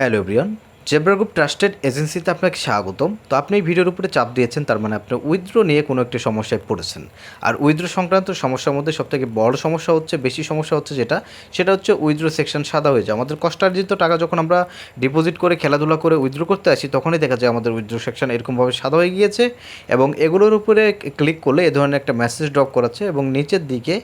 Hello everyone, zebra group trusted এজেন্সিতে আপনাকে স্বাগতম। তো আপনি এই ভিডিওর উপরে চাপ দিয়েছেন, তার মানে আপনি উইথড্র নিয়ে কোনো একটি সমস্যায় পড়েছেন। আর উইথড্র সংক্রান্ত সমস্যার মধ্যে সবথেকে বড় সমস্যা হচ্ছে, বেশি সমস্যা হচ্ছে যেটা, সেটা হচ্ছে উইথড্র সেকশন সাদা হয়ে যায় আমাদের কষ্টার্জিত টাকা যখন আমরা ডিপোজিট করে, খেলাধুলা করে উইথড্র করতে আসি, তখনই দেখা যায় আমাদের উইথড্র সেকশন এরকমভাবে সাদা হয়ে গিয়েছে। এবং এগুলোর উপরে ক্লিক করলে এ ধরনের একটা মেসেজ ড্রপ করাচ্ছে এবং নিচের দিকে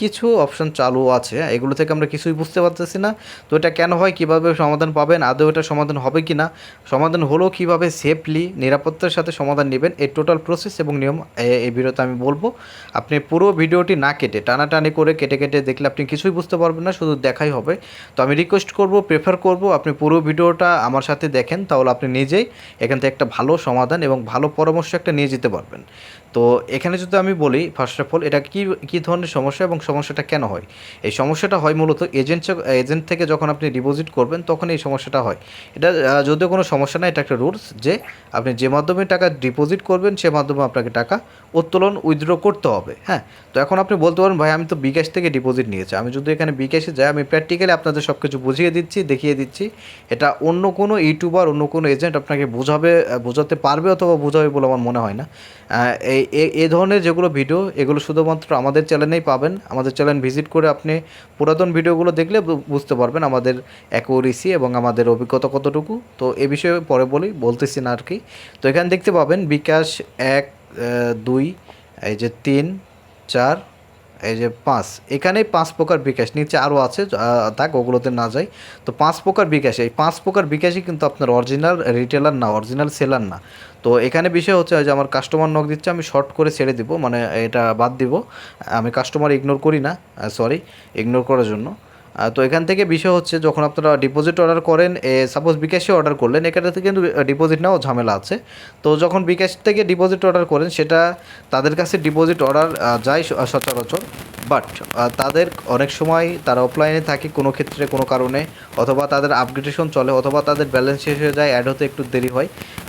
কিছু অপশন চালু আছে। এগুলো থেকে আমরা কিছুই বুঝতে পারতেছি না। তো এটা কেন হয়, কীভাবে সমাধান পাবেন, আদৌ এটা সমাধান হবে কি না সমাধান হলেও কীভাবে সেফলি নিরাপত্তার সাথে সমাধান নেবেন এই টোটাল প্রসেস এবং নিয়ম এই ভিডিওতে আমি বলব। আপনি পুরো ভিডিওটি না কেটে, টানাটানি করে কেটে কেটে দেখলে আপনি কিছুই বুঝতে পারবেন না, শুধু দেখাই হবে। তো আমি রিকোয়েস্ট করব প্রেফার করব, আপনি পুরো ভিডিওটা আমার সাথে দেখেন, তাহলে আপনি নিজেই এখান থেকে একটা ভালো সমাধান এবং ভালো পরামর্শ একটা নিয়ে যেতে পারবেন। তো এখানে যদি আমি বলি ফার্স্ট অফ অল এটা কি, কী ধরনের সমস্যা এবং সমস্যাটা কেন হয়? এই সমস্যাটা হয় মূলত এজেন্ট এজেন্ট থেকে যখন আপনি ডিপোজিট করবেন, তখন এই সমস্যাটা হয়। এটা যদিও কোনো সমস্যা না, এটা একটা রুলস যে আপনি যে মাধ্যমে টাকা ডিপোজিট করবেন, সে মাধ্যমে আপনাকে টাকা উত্তোলন উইথড্র করতে হবে হ্যাঁ? তো এখন আপনি বলতে পারেন, ভাই, আমি তো বিকাশ থেকে ডিপোজিট নিয়েছি। আমি যদি এখানে বিকাশে যাই, আমি প্র্যাকটিক্যালি আপনাদের সব কিছু বুঝিয়ে দিচ্ছি, দেখিয়ে দিচ্ছি। এটা অন্য কোনো ইউটিউবার অন্য কোনো এজেন্ট আপনাকে বোঝাবে বোঝাতে পারবে অথবা বোঝাবে বলে আমার মনে হয় না। এই এ- ধরনের যেগুলো ভিডিও এগুলো শুধুমাত্র আমাদের চ্যানেলেই পাবেন। আমাদের চ্যানেল ভিজিট করে আপনি পুরাতন ভিডিওগুলো দেখলে বুঝতে পারবেন আমাদের অ্যাকুরেসি এবং আমাদের অভিজ্ঞতা কতটুকু। তো এ বিষয়ে পরে বলি, বলতেছি না আর কি। তো এখানে দেখতে পাবেন বিকাশ এক দুই, এই যে তিন, চার এই যে পাঁচ এখানে পাঁচ প্রকার বিকাশ, নিচে আরও আছে থাক ওগুলোতে না যাই। তো পাঁচ প্রকার বিকাশ, এই পাঁচ প্রকার বিকাশই কিন্তু আপনার অরিজিনাল রিটেলার না অরিজিনাল সেলার না। তো এখানে বিষয় হচ্ছে যে আমার কাস্টমার নক দিচ্ছে, আমি শর্ট করে ছেড়ে দিব মানে এটা বাদ দিব। আমি কাস্টমার ইগনোর করি না সরি ইগনোর করার জন্য। তো এখান থেকে বিষয় হচ্ছে যখন আপনারা ডিপোজিট অর্ডার করেন, এ সাপোজ বিকাশে অর্ডার করলেন, এখানে কিন্তু ডিপোজিট নেওয়া ঝামেলা আছে। তো যখন বিকাশ থেকে ডিপোজিট অর্ডার করেন, সেটা তাদের কাছে ডিপোজিট অর্ডার যায় সচরাচর। বাট তাদের অনেক সময় তারা অফলাইনে থাকে কোনো ক্ষেত্রে, কোনো কারণে, অথবা তাদের আপগ্রেডেশন চলে, অথবা তাদের ব্যালেন্স শেষ হয়ে যায় অ্যাড হতে একটু দেরি হয়।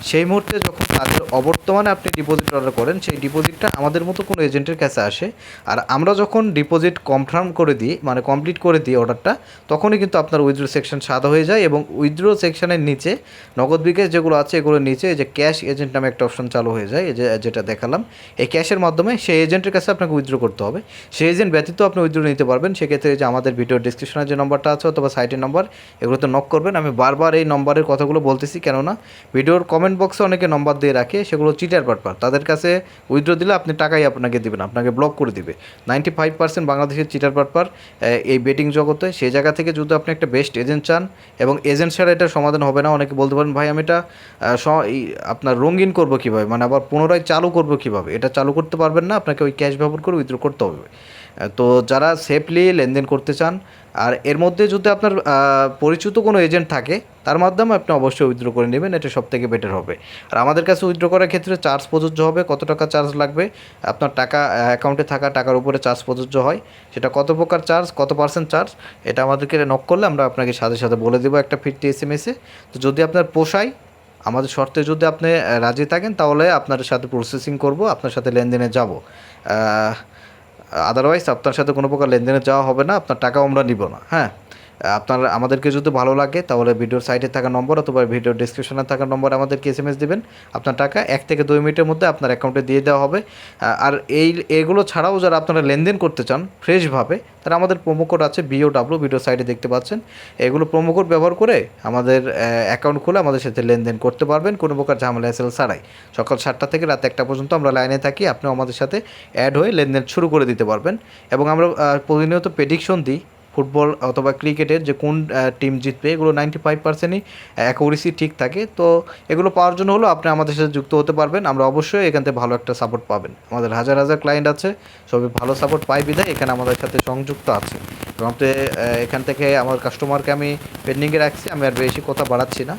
সেই মুহূর্তে যখন তাদের অবর্তমানে আপনি ডিপোজিট অর্ডার করেন, সেই ডিপোজিটটা আমাদের মতো কোনো এজেন্টের কাছে আসে। আর আমরা যখন ডিপোজিট কনফার্ম করে দিই মানে কমপ্লিট করে দিই অর্ডারটা তখনই কিন্তু আপনার উইথড্রো সেকশন সাদা হয়ে যায় এবং উইথড্রো সেকশনের নিচে, নগদ বিকাশ যেগুলো আছে এগুলোর নিচে যে ক্যাশ এজেন্ট নামে একটা অপশন চালু হয়ে যায় যে, যেটা দেখালাম, এই ক্যাশের মাধ্যমে সেই এজেন্টের কাছে আপনাকে উইথড্রো করতে হবে। সেই এজেন্ট ব্যতীত আপনি উইথড্রো নিতে পারবেন, সেক্ষেত্রে যে আমাদের ভিডিও ডিসক্রিপশনের যে নম্বরটা আছে অথবা সাইটের নম্বর এগুলোতে নক করবেন। আমি বারবার এই নম্বরের কথাগুলো বলতেছি, কেননা ভিডিওর কমেন্ট বক্সে অনেকে নম্বর দিয়ে রাখে, সেগুলো চিটার পারপার তাদের কাছে উইথড্রো দিলে আপনি টাকাই আপনাকে দিবেন, আপনাকে ব্লক করে দিবে। নাইনটি ফাইভ পার্সেন্ট বাংলাদেশের চিটার পারপার এই বেটিং জগতে সেই জায়গা থেকে যদি আপনি একটা বেস্ট এজেন্ট চান, এবং এজেন্ট ছাড়া এটা সমাধান হবে না, অনেকে বলতে পারেন, ভাই, আমি এটা আপনার রঙিন করব কীভাবে? মানে আবার পুনরায় চালু করব কীভাবে? এটা চালু করতে পারবেন না, আপনাকে ওই ক্যাশ ব্যবহার করে উইথড্র করতে হবে। তো যারা সেফলি লেনদেন করতে চান আর এর মধ্যে যদি আপনার পরিচিত কোনো এজেন্ট থাকে, তার মাধ্যমে আপনি অবশ্যই উইথড্র করে নেবেন, এটা সব থেকে বেটার হবে। আর আমাদের কাছে উইথড্র করার ক্ষেত্রে চার্জ প্রযোজ্য হবে, কত টাকা চার্জ লাগবে, আপনার টাকা অ্যাকাউন্টে থাকা টাকার উপরে চার্জ প্রযোজ্য হয়, সেটা কত প্রকার চার্জ কত পার্সেন্ট চার্জ এটা আমাদেরকে নক করলে আমরা আপনাকে সাথে সাথে বলে দেবো একটা ফিফটি এস এম এসে তো যদি আপনার পোষায়, আমাদের শর্তে যদি আপনি রাজি থাকেন, তাহলে আপনার সাথে প্রসেসিং করব, আপনার সাথে লেনদেনে যাব। আদারওয়াইজ আপনার সাথে কোনো প্রকার লেনদেনে যাওয়া হবে না, আপনার টাকাও আমরা নিব না হ্যাঁ? আপনার আমাদেরকে যদি ভালো লাগে, তাহলে ভিডিওর সাইটে থাকা নম্বর অথবা ভিডিওর ডিসক্রিপশনে থাকা নম্বর আমাদেরকে এস এম এস দেবেন। আপনার টাকা এক থেকে দুই মিনিটের মধ্যে আপনার অ্যাকাউন্টে দিয়ে দেওয়া হবে। আর এই, এগুলো ছাড়াও যারা আপনারা লেনদেন করতে চান ফ্রেশভাবে, তারা আমাদের প্রোমো কোড আছে বিও ডাব্লু ভিডিও সাইটে দেখতে পাচ্ছেন। এগুলো প্রোমো কোড ব্যবহার করে আমাদের অ্যাকাউন্ট খুলে আমাদের সাথে লেনদেন করতে পারবেন, কোনো প্রকার ঝামেলা এসেল ছাড়াই। সকাল সাতটা থেকে রাত একটা পর্যন্ত আমরা লাইনে থাকি, আপনিও আমাদের সাথে অ্যাড হয়ে লেনদেন শুরু করে দিতে পারবেন। এবং আমরা প্রতিনিয়ত প্রেডিকশন দিই ফুটবল অথবা ক্রিকেটের যে কোন টিম জিতবে, এগুলো নাইনটি ফাইভ পার্সেন্টই অ্যাকুরেসি ঠিক থাকে। তো এগুলো পাওয়ার জন্য হলো আপনি আমাদের সাথে যুক্ত হতে পারবেন। আমরা অবশ্যই এখান থেকে ভালো একটা সাপোর্ট পাবেন। আমাদের হাজার হাজার ক্লায়েন্ট আছে, সবই ভালো সাপোর্ট পাই বিধায় এখানে আমাদের সাথে সংযুক্ত আছে। এবং আপনি এখান থেকে আমার কাস্টমারকে আমি পেন্ডিংয়ে রাখছি, আমি আর বেশি কথা বাড়াচ্ছি না।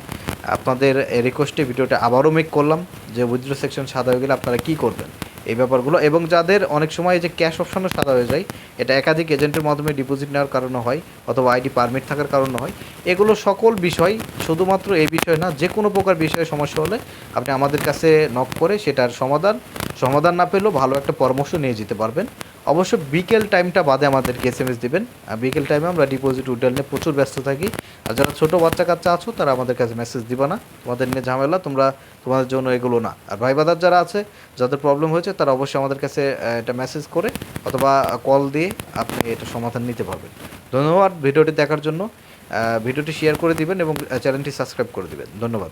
আপনাদের রিকোয়েস্টে ভিডিওটা আবারও মেক করলাম, যে উইথড্র সেকশন সাদা হয়ে গেলে আপনারা কী করবেন? এই ব্যাপারগুলো। এবং যাদের অনেক সময় যে ক্যাশ অপশনও সাদা হয়ে যায়, এটা একাধিক এজেন্টের মাধ্যমে ডিপোজিট নেওয়ার কারণে হয়, অথবা আইডি পারমিট থাকার কারণে হয়, এগুলো সকল বিষয়, শুধুমাত্র এই বিষয় না, যে কোনো প্রকার বিষয়ে সমস্যা হলে আপনি আমাদের কাছে নক করে সেটার সমাধান সমাধান না পেলেও ভালো একটা পরামর্শ নিয়ে যেতে পারবেন। অবশ্য বিকেল টাইমটা বাদে আমাদেরকে এস এম এস দেবেন বিকেল টাইমে আমরা ডিপোজিট উইড্রল নিয়ে প্রচুর ব্যস্ত থাকি। আর যারা ছোটো বাচ্চা কাচ্চা আছো, তারা আমাদের কাছে মেসেজ দিবা না। তোমাদের নিয়ে ঝামেলা, তোমরা তোমাদের জন্য এগুলো না। আর ভাই বাদার যারা আছে, যাদের প্রবলেম হয়েছে, তারা অবশ্যই আমাদের কাছে এটা মেসেজ করে অথবা কল দিয়ে আপনি এটা সমাধান নিতে পারবেন। ধন্যবাদ ভিডিওটি দেখার জন্য। ভিডিওটি শেয়ার করে দিবেন এবং চ্যানেলটি সাবস্ক্রাইব করে দিবেন। ধন্যবাদ।